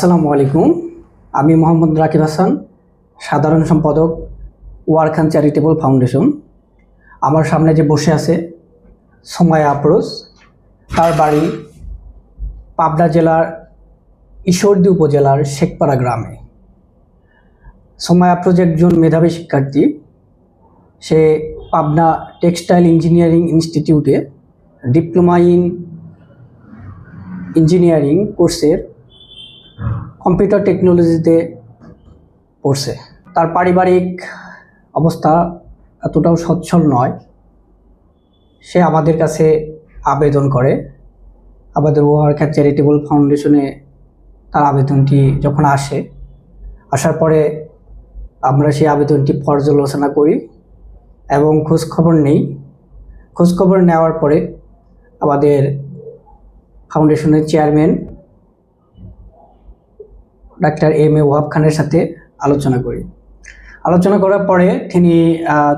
আসসালামু আলাইকুম। আমি মোহাম্মদ রাকিব হাসান, সাধারণ সম্পাদক ওয়ারখান চ্যারিটেবল ফাউন্ডেশন। আমার সামনে যে বসে আছে সময় আফরোজ, তার বাড়ি পাবনা জেলার ঈশ্বরদী উপজেলার শেখপাড়া গ্রামে। সময় আফরোজ একজন মেধাবী শিক্ষার্থী। সে পাবনা টেক্সটাইল ইঞ্জিনিয়ারিং ইনস্টিটিউটে ডিপ্লোমা ইন ইঞ্জিনিয়ারিং কোর্সের কম্পিউটার টেকনোলজিতে পড়ছে। তার পারিবারিক অবস্থা এতটাও সচ্ছল নয়। সে আমাদের কাছে আবেদন করে। আমাদের ওয়ার্কার চ্যারিটেবল ফাউন্ডেশনে তার আবেদনটি যখন আসে, আসার পরে আমরা সেই আবেদনটি পর্যালোচনা করি এবং খোঁজখবর নেই। খোঁজখবর নেওয়ার পরে আমাদের ফাউন্ডেশনের chairman doctor M A Wahab খানের সাথে আলোচনা করি। আলোচনা করার পরে তিনি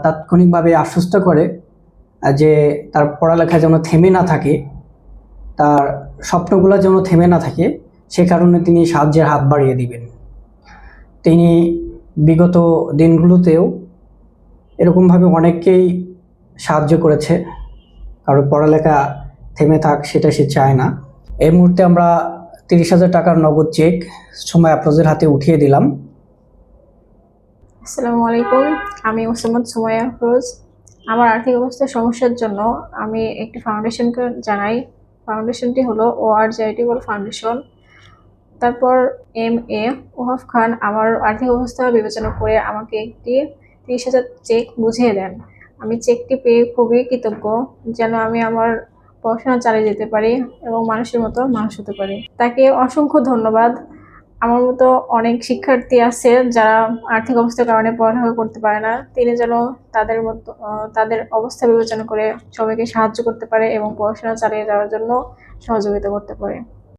তাৎক্ষণিকভাবে আশ্বস্ত করে যে তার পড়ালেখা যেন থেমে না থাকে, তার স্বপ্নগুলো যেন থেমে না থাকে, সে কারণে তিনি সাহায্যের হাত বাড়িয়ে দিবেন। তিনি বিগত দিনগুলোতেও এরকমভাবে অনেককেই সাহায্য করেছে। কারও পড়ালেখা থেমে থাক সেটা সে চায় না। এই মুহূর্তে আমরা তিরিশ হাজার টাকার নগদ চেক সময় আফরোজের হাতে উঠিয়ে দিলাম। আসসালামু আলাইকুম, আমি মোসাম্মদ সুমাইয়া আফরোজ আমার আর্থিক অবস্থার সমস্যার জন্য আমি একটি ফাউন্ডেশনকে জানাই। ফাউন্ডেশনটি হলো ও আর চ্যারিটেবল ফাউন্ডেশন তারপর এম এ ওহাফ খান আমার আর্থিক অবস্থা বিবেচনা করে আমাকে একটি তিরিশ হাজার চেক বুঝিয়ে দেন। আমি চেকটি পেয়ে খুবই কৃতজ্ঞ। যেন আমি আমার পড়াশোনা চালিয়ে যেতে পারি এবং মানুষের মতো মানুষ হতে পারি। তাকে অসংখ্য ধন্যবাদ। আমার মতো অনেক শিক্ষার্থী আছে যারা আর্থিক অবস্থার কারণে পড়াশোনা করতে পারে না। তিনি যেন তাদের মতো তাদের অবস্থা বিবেচনা করে সবাইকে সাহায্য করতে পারে এবং পড়াশোনা চালিয়ে যাওয়ার জন্য সহযোগিতা করতে পারে।